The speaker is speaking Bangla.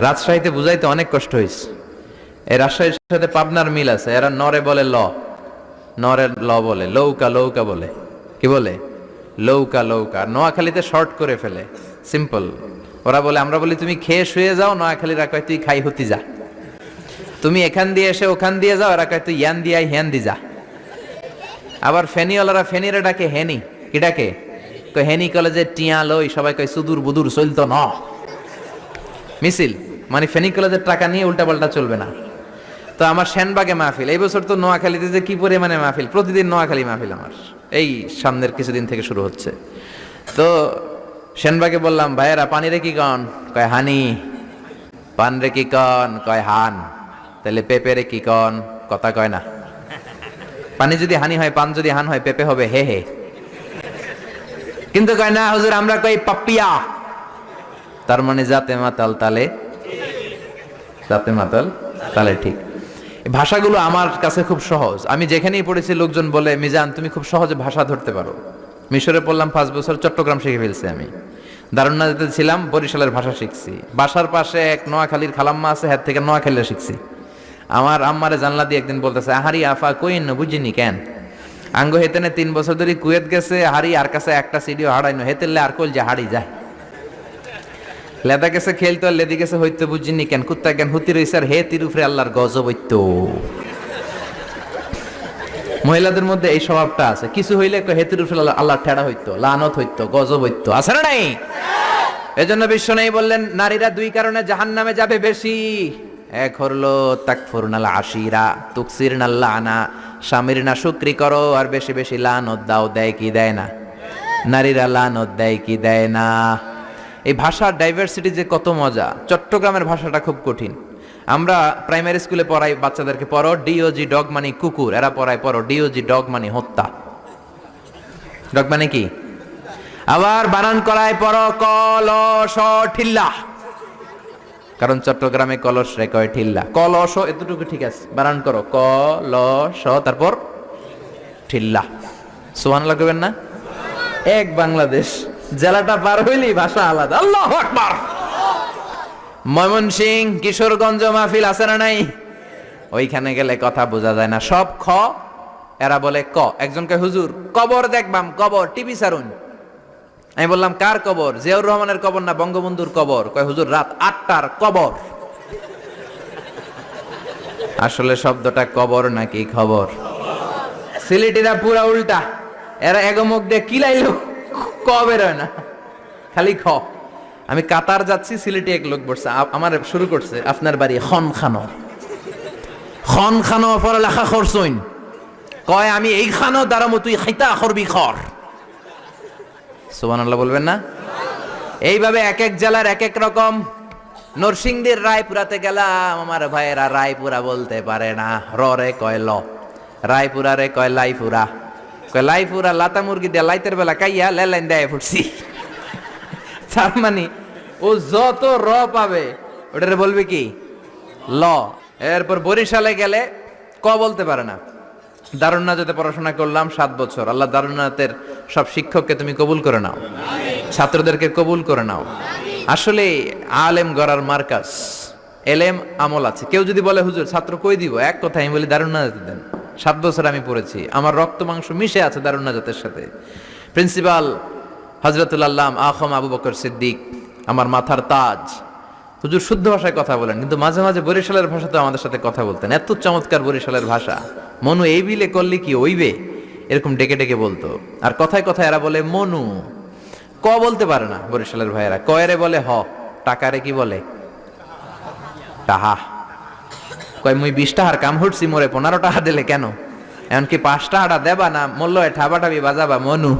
রাজশাহীতে বুঝাইতে অনেক কষ্ট হয়েছে এই রাজশাহীর সাথে পাবনার মিল আছে। এরা নরে বলে ল। নরে ল বলে। লৌকা লৌকা বলে। কি বলে? লৌকা লৌকা। নোয়াখালীতে শর্ট করে ফেলে। সিম্পল ওরা বলে, আমরা বলি, তুমি খেয়ে শুয়ে যাও, নোয়াখালীরা কয়, তুই খাই হতি যা। তুমি এখান দিয়ে এসে ওখান দিয়ে যাও, এরা কয়, তুই ইয়ান দিয়ে হ্যান দি যা। আবার ফেনিওয়ালারা ফেনিরে ডাকে, হেনি। কি ডাকে? হেনি কলেজে টিয়া লই সবাই কয় সুদূর বুদুর চলতো ন। মিছিল। মানে ফেনী কলেজের টাকা নিয়ে উল্টাপাল্টা চলবে না। তো আমার সেনবাগে মাহফিল, এই বছর তো নোয়াখালীতে যে কি পরিমাণে মাহফিল, প্রতিদিন নোয়াখালী মাহফিল আমার। এই সামনের কিছুদিন থেকে শুরু হচ্ছে। তো সেনবাগে বললাম, ভাইয়েরা, পানি রে কি কন? কয়, হানি। পান রে কি কন? কয়, হান। তাহলে পেঁপে রে কি কন? কথা কয় না। পানি যদি হানি হয়, পান যদি হান হয়, পেঁপে হবে, হে হে। কিন্তু কয় না, হুজুর, আমরা কই পাপিয়া। তার মানে জাতে মাতাল তালে জাতে মাতাল তালে ঠিক। ভাষাগুলো আমার কাছে খুব সহজ। আমি যেখানেই পড়েছি, লোকজন বলে, মিজান, তুমি খুব সহজে ভাষা ধরতে পারো। মিশরে পড়লাম পাঁচ বছর, চট্টগ্রাম শিখে ফেলছি আমি। দারুণাতে ছিলাম, বরিশালের ভাষা শিখছি। বাসার পাশে এক নোয়াখালীর খালাম্মা আছে হ্যাঁ থেকে নোয়াখালী শিখছি। আমার আম্মারে জানলা দিয়ে একদিন বলতেছে, আহারি আফা কইন বুঝিনি কেন? আঙ্গ হেতেনে তিন বছর ধরে কুয়েত গেছে হারি আর কাছে একটা সিডিও হারাইনো হেতেলে আর কল যে হারি যায়। লেদা গেছে খেলতো আর লেদি গেছে, হইতে বুঝিনি কেন? কুত্তা কেন? হুতি রইছে আর হে তিরুফরে আল্লাহর গজব হইতো। মহিলাদের মধ্যে এই স্বভাবটা আছে। কিছু হইলে হে তিরুফরে আল্লাহ ঠেড়া হইতো, লানত হইতো, গজব হইতো। আছে না নাই? এজন্য বিশ্ব নেই বললেন, নারীরা দুই কারণে জাহান নামে যাবে বেশি। এক হরলো তাকফুরনাল আশিরা তুকসির নাল্লা আনা স্বামীর না শুক্রি করো, আর বেশি বেশি লানত দাও, দেয় কি দেয় না? নারীরা লানত দেয় কি দেয় না? এই ভাষার ডাইভার্সিটি যে কত মজা, চট্টগ্রামের ভাষাটা খুব কঠিন। আমরা প্রাইমারি স্কুলে পড়াই বাচ্চাদেরকে, পড়ো ডিওজি ডগ মানে কুকুর, এরা পড়ায় পড়ো ডিওজি ডগ মানে হত্যা। ডগ মানে কি? আবার বানান করায় পড়ো কলস ঠিল্লা। কারণ চট্টগ্রামে কলস রে কয় ঠিল্লা। কলস এতটুকু ঠিক আছে, বানান করো। কলস, তারপর ঠিল্লা। সোহান লাগবেন না? এক বাংলাদেশ। জেলাটা পার হইলি ভাষা আলাদা। আল্লাহ আকবার। ময়মনসিং কিশোরগঞ্জ মাহফিল আছে না নাই? ওইখানে গেলে কথা বোঝা যায় না। সব খ, এরা বলে ক। একজনকে হুজুর, কবর দেখবাম, কবর, টিভি সারুন আমি বললাম, কার কবর? জিয়াউর রহমানের কবর না বঙ্গবন্ধুর কবর? কয়, হুজুর, রাত আটটার কবর। আসলে শব্দটা কবর নাকি খবর? সিলেটিরা পুরা উল্টা। এরা এগমুখ দিয়ে কিলাইলো। ক বেরোয় না। খালি খ। আমি কাতার যাচ্ছি, সিলেটি এক লোক বসছে। আমার শুরু করছে, আপনার বাড়ি খন খানো খন খানো পড়ালেখা করছইন কয়, আমি এই খানো দ্বারা তুই খাইতা করবি খর। সুবহানাল্লাহ বলবেন না? এইভাবে এক এক জেলার এক এক রকম। নরসিংদীর রায়পুরাতে গেলাম, আমার ভাইয়েরা রায়পুরা বলতে পারে না। রে কয় ল। রায়পুরা রে কয় লাইপুরা কয় লাইপুরা লাতা মুরগি দিয়ে লাইতের বেলা কাইয়া লেলাইন দেয় ফুটছি। তার মানে ও যত র পাবে, ওটারে বলবে কি? ল। এরপর বরিশালে গেলে ক বলতে পারে না। দারুণনাথে পড়াশোনা করলাম সাত বছর। আল্লাহ দারুণনাথের সব শিক্ষককে তুমি কবুল করে নাও। ছাত্রদেরকে কবুল করে নাও। আসলে আলেম গড়ার মার্কাস এলেম আমল আছে। কেউ যদি বলে, হুজুর, ছাত্র কই দিব? এক কথা আমি বলি দারুণনাথে দেন। সাত বছর আমি পড়েছি। আমার রক্ত মাংস মিশে আছে দারুণনাথের সাথে। প্রিন্সিপাল হজরতুল আল্লাহ আখম আবু বকর সিদ্দিক, আমার মাথার তাজ। হুজুর শুদ্ধ ভাষায় কথা বলেন, কিন্তু মাঝে মাঝে বরিশালের ভাষাতে আমাদের সাথে কথা বলতেন। এত চমৎকার বরিশালের ভাষা। মনু এই বিলে করলে কি ওইবে? এরকম ডেকে ডেকে বলতো। আর কথায় কথায় এরা বলে, মনু। ক বলতে পারে না বরিশালের ভাইয়েরা। কয়রে বলে, হ। টাকারে কি বলে? টাহা। কয়, মুই বিশটা হার কাম হুটছি মোরে, পনেরো টাকা দিলে কেন? এমনকি পাঁচটা টাকাটা দেবা না মল্ল ঠাবা ঠাবি বাজাবা, মনু।